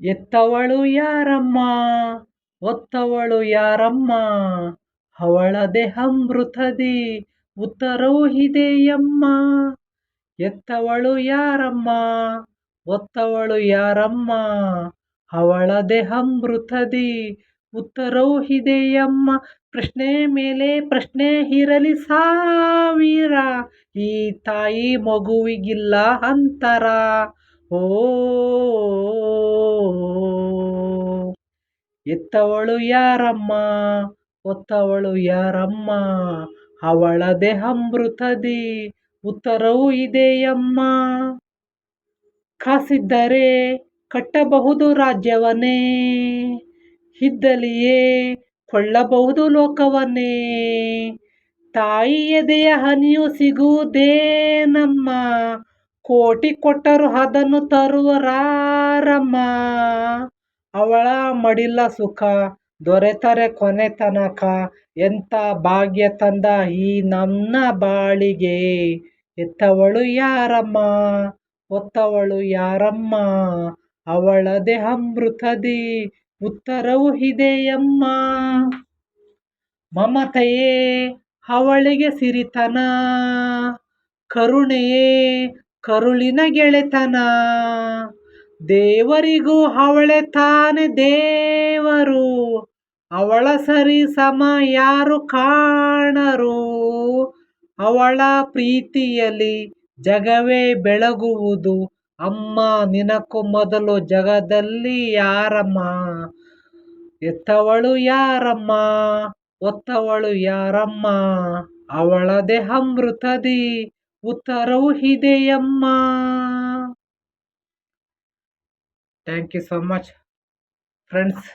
ಎತ್ತವಳು ಯಾರಮ್ಮ? ಒತ್ತವಳು ಯಾರಮ್ಮ? ದೇಹ ಅಮೃತದಿ ಉತ್ತರವೂ ಇದೆಯಮ್ಮ ಎತ್ತವಳು ಯಾರಮ್ಮ? ಒತ್ತವಳು ಯಾರಮ್ಮ? ದೇಹ ಅಮೃತದಿ ಉತ್ತರವೂ ಇದೆಯಮ್ಮ ಪ್ರಶ್ನೆ ಮೇಲೆ ಪ್ರಶ್ನೆ ಇರಲಿ ಸಾವಿರ, ಈ ತಾಯಿ ಮಗುವಿಗಿಲ್ಲ ಅಂತರ. ಓ ಎತ್ತವಳು ಯಾರಮ್ಮ? ಒತ್ತವಳು ಯಾರಮ್ಮ? ಅವಳದೆ ಅಮೃತದಿ ಉತ್ತರವೂ ಇದೆಯಮ್ಮ. ಕಾಸಿದ್ದರೆ ಕಟ್ಟಬಹುದು ರಾಜ್ಯವನೇ ಇದ್ದಲಿಯೇ ಕೊಳ್ಳಬಹುದು ಲೋಕವನೇ ತಾಯಿ ಎದೆಯ ಹನಿಯು ಸಿಗುವುದೇನಮ್ಮ ಕೋಟಿ ಕೊಟ್ಟರು ಅದನ್ನು ತರುವರಾರಮ್ಮ ಅವಳ ಮಡಿಲ ಸುಖ ದೊರೆತರೆ ಕೊನೆ ತನಕ ಎಂಥ ಭಾಗ್ಯ ತಂದ ಈ ನನ್ನ ಬಾಳಿಗೆ? ಎತ್ತವಳು ಯಾರಮ್ಮ? ಒತ್ತವಳು ಯಾರಮ್ಮ? ಅವಳದೆ ಅಮೃತದಿ ಉತ್ತರವು ಇದೆಯಮ್ಮ? ಮಮತೆಯೇ, ಅವಳಿಗೆ ಸಿರಿತನ. ಕರುಣೆಯೇ, ಕರುಳಿನ ಗೆಳೆತನ. ದೇವರಿಗೂ ಅವಳೆ ತಾನೆ ದೇವರು. ಅವಳ ಸರಿ ಸಮ ಯಾರು ಕಾಣರು. ಅವಳ ಪ್ರೀತಿಯಲ್ಲಿ ಜಗವೇ ಬೆಳಗುವುದು. ಅಮ್ಮ, ನಿನಕು ಮೊದಲು ಜಗದಲ್ಲಿ ಯಾರಮ್ಮ? ಎತ್ತವಳು ಯಾರಮ್ಮ? ಒತ್ತವಳು ಯಾರಮ್ಮ? ಅವಳದೆ ಅಮೃತದಿ ಉತ್ತರವು ಇದೆಯಮ್ಮ thank you so much friends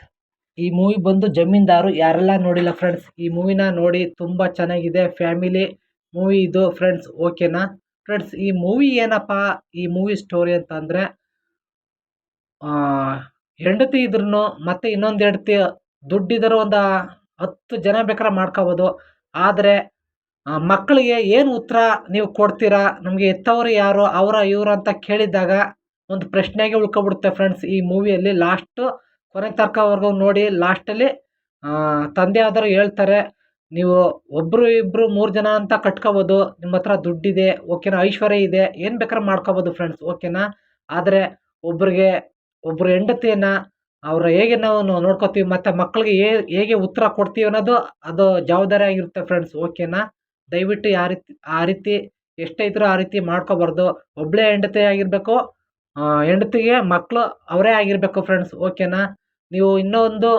ಈ ಮೂವಿ ಬಂದು ಜಮೀನ್ದಾರು ಯಾರೆಲ್ಲ ನೋಡಿಲ್ಲ ಫ್ರೆಂಡ್ಸ್ ಈ ಮೂವಿನ ನೋಡಿ ತುಂಬ ಚೆನ್ನಾಗಿದೆ ಫ್ಯಾಮಿಲಿ ಮೂವಿ ಇದು ಫ್ರೆಂಡ್ಸ್ ಓಕೆನಾ ಫ್ರೆಂಡ್ಸ್ ಈ ಮೂವಿ ಏನಪ್ಪ? ಈ ಮೂವಿ ಸ್ಟೋರಿ ಅಂತಂದರೆ ಹೆಂಡತಿ ಇದ್ರೂ ಮತ್ತೆ ಇನ್ನೊಂದು ಹೆಂಡತಿ ದುಡ್ಡಿದ್ರೂ ಒಂದು ಹತ್ತು ಜನ ಬೇಕಾದ್ರೆ ಮಾಡ್ಕೋಬೋದು. ಆದರೆ ಮಕ್ಕಳಿಗೆ ಏನು ಉತ್ತರ ನೀವು ಕೊಡ್ತೀರಾ? ನಮಗೆ ಎತ್ತವರು ಯಾರು? ಅವರ ಇವರು ಅಂತ ಕೇಳಿದಾಗ ಒಂದು ಪ್ರಶ್ನೆಗೆ ಉಳ್ಕೊಬಿಡುತ್ತೆ ಫ್ರೆಂಡ್ಸ್ ಈ ಮೂವಿಯಲ್ಲಿ ಲಾಸ್ಟು ಕೊನೆ ತನಕವರೆಗೂ ನೋಡಿ ಲಾಸ್ಟಲ್ಲಿ ತಂದೆ ಆದರೂ ಹೇಳ್ತಾರೆ, ನೀವು ಒಬ್ಬರು ಇಬ್ಬರು ಮೂರು ಜನ ಅಂತ ಕಟ್ಕೋಬೋದು. ನಿಮ್ಮ ಹತ್ರ ದುಡ್ಡಿದೆ ಓಕೆನಾ ಐಶ್ವರ್ಯ ಇದೆ. ಏನು ಬೇಕಾದ್ರೂ ಮಾಡ್ಕೋಬೋದು ಫ್ರೆಂಡ್ಸ್ ಓಕೆನಾ ಆದರೆ ಒಬ್ಬರಿಗೆ ಒಬ್ಬರು ಹೆಂಡತಿಯನ್ನು ಅವ್ರ ಹೇಗೆ ನಾವು ನೋಡ್ಕೋತೀವಿ, ಮತ್ತು ಮಕ್ಕಳಿಗೆ ಹೇಗೆ ಉತ್ತರ ಕೊಡ್ತೀವಿ ಅನ್ನೋದು, ಅದು ಜವಾಬ್ದಾರಿ ಆಗಿರುತ್ತೆ ಫ್ರೆಂಡ್ಸ್ ಓಕೆನಾ ದಯವಿಟ್ಟು ಯಾವ ರೀತಿ, ಆ ರೀತಿ, ಎಷ್ಟೇ ಇದ್ರೂ ಆ ರೀತಿ ಮಾಡ್ಕೋಬಾರ್ದು. ಒಬ್ಬಳೇ ಹೆಂಡತಿ ಆಗಿರಬೇಕು ಹೆಂಡತಿಗೆ ಮಕ್ಕಳು ಅವರೇ ಆಗಿರಬೇಕು ಫ್ರೆಂಡ್ಸ್ ಓಕೆನಾ ನೀವು ಇನ್ನೊಂದು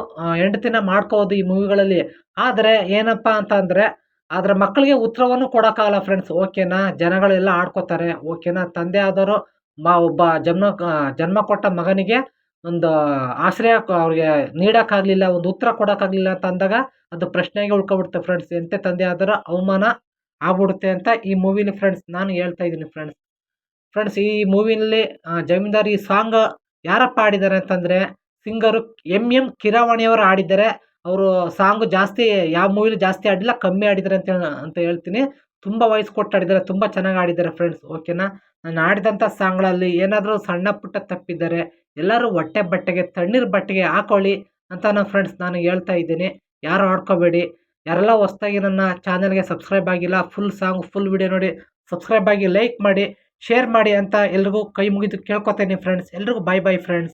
ಹೆಂಡತಿನ ಮಾಡ್ಕೋಬೋದು ಈ ಮೂವಿಗಳಲ್ಲಿ. ಆದರೆ ಏನಪ್ಪ ಅಂತ ಅಂದರೆ ಅದರ ಮಕ್ಕಳಿಗೆ ಉತ್ತರವನ್ನು ಕೊಡೋಕ್ಕಾಗಲ್ಲ ಫ್ರೆಂಡ್ಸ್ ಓಕೆನಾ ಜನಗಳೆಲ್ಲ ಆಡ್ಕೋತಾರೆ ಓಕೆನಾ ತಂದೆ ಆದವರು ಮ, ಒಬ್ಬ ಜನ್ಮ ಜನ್ಮ ಕೊಟ್ಟ ಮಗನಿಗೆ ಒಂದು ಆಶ್ರಯ ಅವ್ರಿಗೆ ನೀಡೋಕ್ಕಾಗಲಿಲ್ಲ, ಒಂದು ಉತ್ತರ ಕೊಡೋಕ್ಕಾಗಲಿಲ್ಲ ಅಂತ ಅಂದಾಗ ಅದು ಪ್ರಶ್ನೆಗೆ ಉಳ್ಕೊಬಿಡುತ್ತೆ ಫ್ರೆಂಡ್ಸ್ ಎಂತೆ ತಂದೆ ಆದರೂ ಅವಮಾನ ಆಗ್ಬಿಡುತ್ತೆ ಅಂತ ಈ ಮೂವಿಲಿ ಫ್ರೆಂಡ್ಸ್ ನಾನು ಹೇಳ್ತಾ ಇದ್ದೀನಿ ಫ್ರೆಂಡ್ಸ್ ಫ್ರೆಂಡ್ಸ್ ಈ ಮೂವಿನಲ್ಲಿ ಜಮೀನ್ದಾರ್ ಈ ಸಾಂಗ್ ಯಾರಪ್ಪ ಆಡಿದ್ದಾರೆ ಅಂತಂದರೆ, ಸಿಂಗರು ಎಂ ಎಂ ಕಿರಾವಣಿಯವರು ಆಡಿದ್ದಾರೆ ಅವರು ಸಾಂಗು ಜಾಸ್ತಿ, ಯಾವ ಮೂವಿಲಿ ಜಾಸ್ತಿ ಆಡಿಲ್ಲ ಕಮ್ಮಿ ಆಡಿದ್ದಾರೆ ಅಂತ ಅಂತ ಹೇಳ್ತೀನಿ. ತುಂಬ ವಾಯ್ಸ್ ಕೊಟ್ಟು ಆಡಿದ್ದಾರೆ ತುಂಬ ಚೆನ್ನಾಗಿ ಆಡಿದ್ದಾರೆ ಫ್ರೆಂಡ್ಸ್ ಓಕೆನಾ ನಾನು ಆಡಿದಂಥ ಸಾಂಗ್ಗಳಲ್ಲಿ ಏನಾದರೂ ಸಣ್ಣ ಪುಟ್ಟ ತಪ್ಪಿದ್ದಾರೆ, ಎಲ್ಲರೂ ಹೊಟ್ಟೆ ಬಟ್ಟೆಗೆ, ತಣ್ಣೀರು ಬಟ್ಟೆಗೆ ಹಾಕೊಳ್ಳಿ ಅಂತ ನಾನು ಫ್ರೆಂಡ್ಸ್ ನಾನು ಹೇಳ್ತಾ ಇದ್ದೀನಿ. ಯಾರು ಆಡ್ಕೋಬೇಡಿ ಯಾರೆಲ್ಲ ಹೊಸ್ದಾಗಿ ನನ್ನ ಚಾನಲ್ಗೆ ಸಬ್ಸ್ಕ್ರೈಬ್ ಆಗಿಲ್ಲ ಫುಲ್ ಸಾಂಗ್ ಫುಲ್ ವಿಡಿಯೋ ನೋಡಿ ಸಬ್ಸ್ಕ್ರೈಬ್ ಆಗಿ ಲೈಕ್ ಮಾಡಿ. ಶೇರ್ ಮಾಡಿ ಅಂತ ಎಲ್ರಿಗೂ ಕೈ ಮುಗಿದು ಕೇಳ್ಕೊತೇನೆ ಫ್ರೆಂಡ್ಸ್ ಎಲ್ರಿಗೂ ಬಾಯ್ ಬಾಯ್ ಫ್ರೆಂಡ್ಸ್